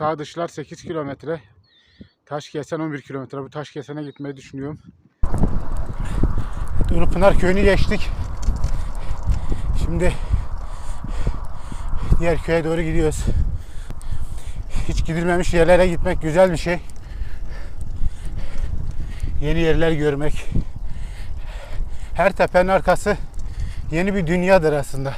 Sağ dışlar 8 kilometre. Taşkesen 11 kilometre. Bu Taşkesen'e gitmeyi düşünüyorum. Durupınar köyünü geçtik. Şimdi diğer köye doğru gidiyoruz. Hiç gidilmemiş yerlere gitmek güzel bir şey. Yeni yerler görmek. Her tepenin arkası yeni bir dünyadır aslında.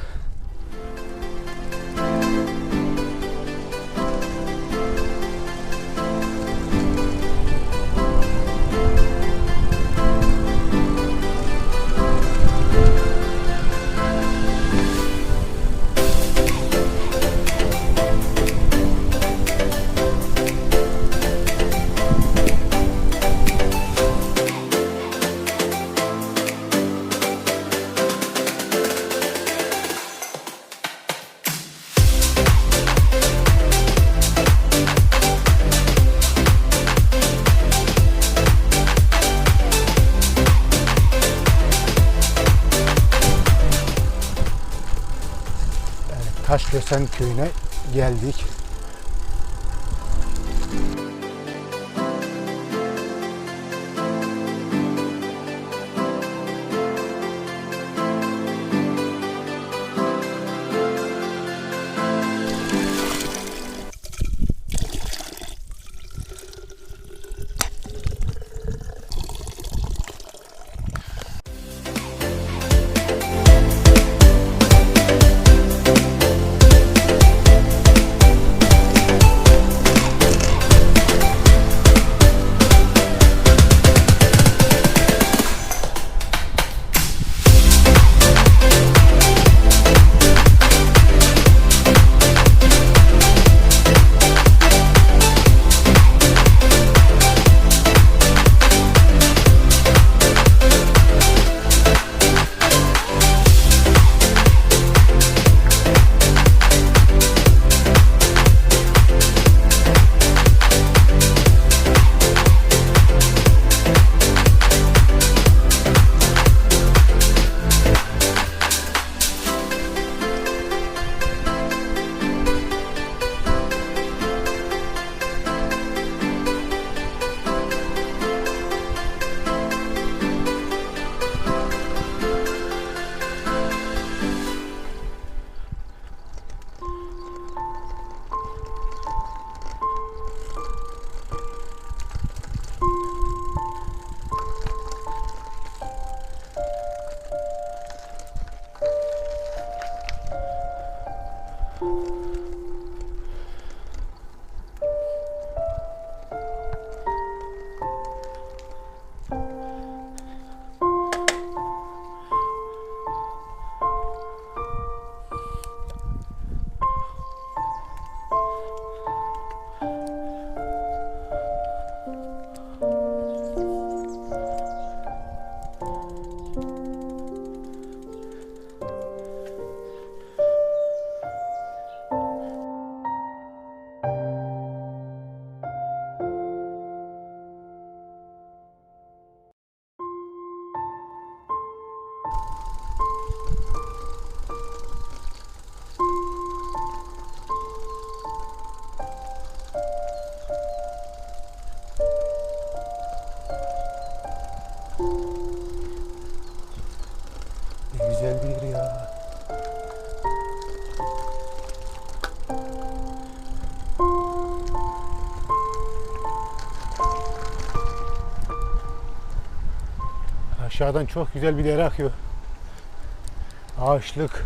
Taşkösen köyüne geldik. Aşağıdan çok güzel bir dere akıyor. Ağaçlık.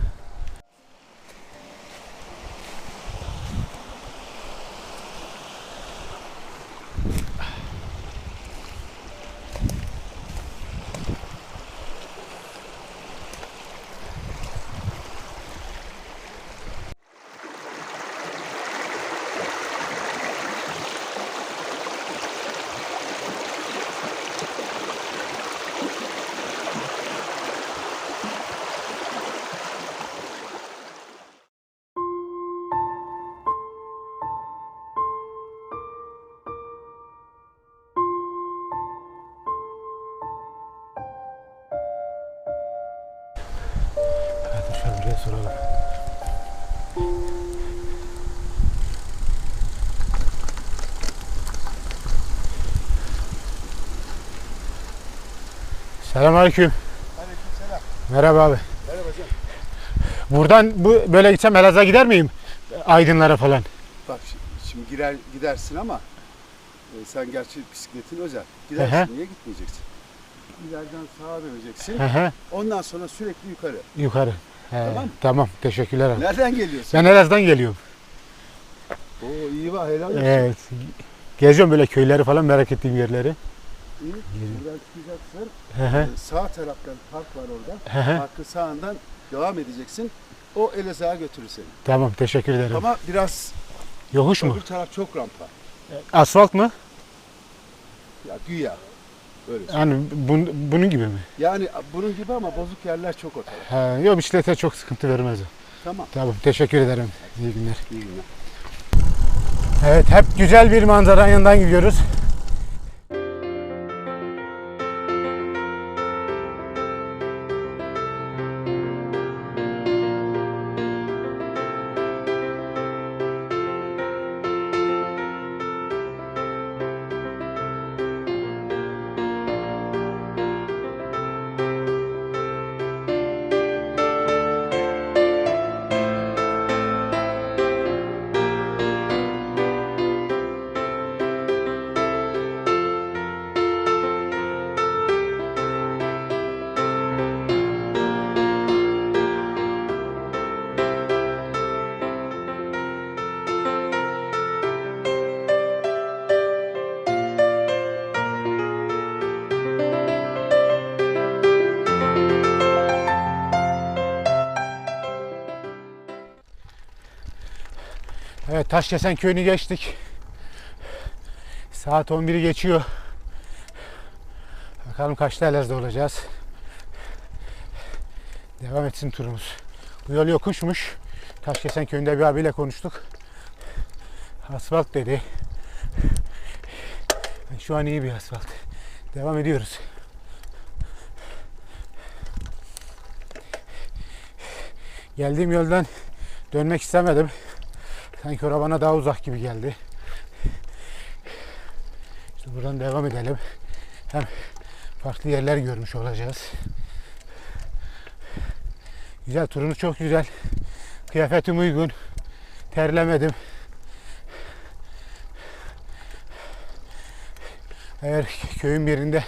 Selamünaleyküm. Aleykümselam. Merhaba abi. Merhaba canım. Buradan bu böyle gitsem Elazığ'a gider miyim? Aydınlara falan. Bak şi- şimdi girer gidersin ama e, sen gerçi bisikletin özel. Gidersin hı. niye gitmeyeceksin? İleriden sağa döneceksin. Hı. Ondan sonra sürekli yukarı. Yukarı. He, Tamam. tamam. Teşekkürler abi. Nereden geliyorsun? Ben Elazığ'dan geliyorum. Oo iyi var helal olsun. Evet. Geziyorum böyle köyleri falan merak ettiğim yerleri. İyi. Buradan çıkacaksın. E, Sağ taraftan park var orada. Parkın sağından devam edeceksin. O Elazığ'a götürür seni. Tamam teşekkür ederim. Ama biraz Yokuş mu? öbür taraf çok rampa. Asfalt mı? Ya güya. Öyle. Yani bun- bunun gibi mi? Yani bunun gibi ama bozuk yerler çok o taraf. Ha, yok bisiklete çok sıkıntı vermez o. Tamam. Tamam teşekkür ederim. İyi günler. İyi günler. Evet hep güzel bir manzaranın yanından gidiyoruz. Evet Taşkesen köyünü geçtik. Saat 11'i geçiyor. Bakalım kaçta Elazığ'da olacağız. Devam etsin turumuz. Bu yol yokuşmuş. Taşkesen köyünde bir abiyle konuştuk. Asfalt dedi. Şu an iyi bir asfalt. Devam ediyoruz. Geldiğim yoldan dönmek istemedim. Sanki ora bana daha uzak gibi geldi. İşte buradan devam edelim. Hem farklı yerler görmüş olacağız. Güzel, turumuz çok güzel. Kıyafetim uygun. Terlemedim. Eğer köyün birinde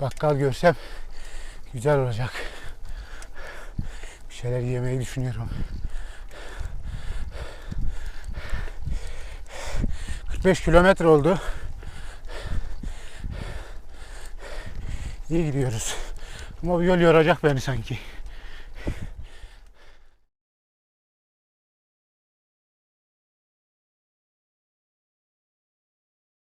bakkal görsem güzel olacak. Bir şeyler yemeyi düşünüyorum. 45 kilometre oldu. İyi gidiyoruz. Ama bu yol yoracak beni sanki.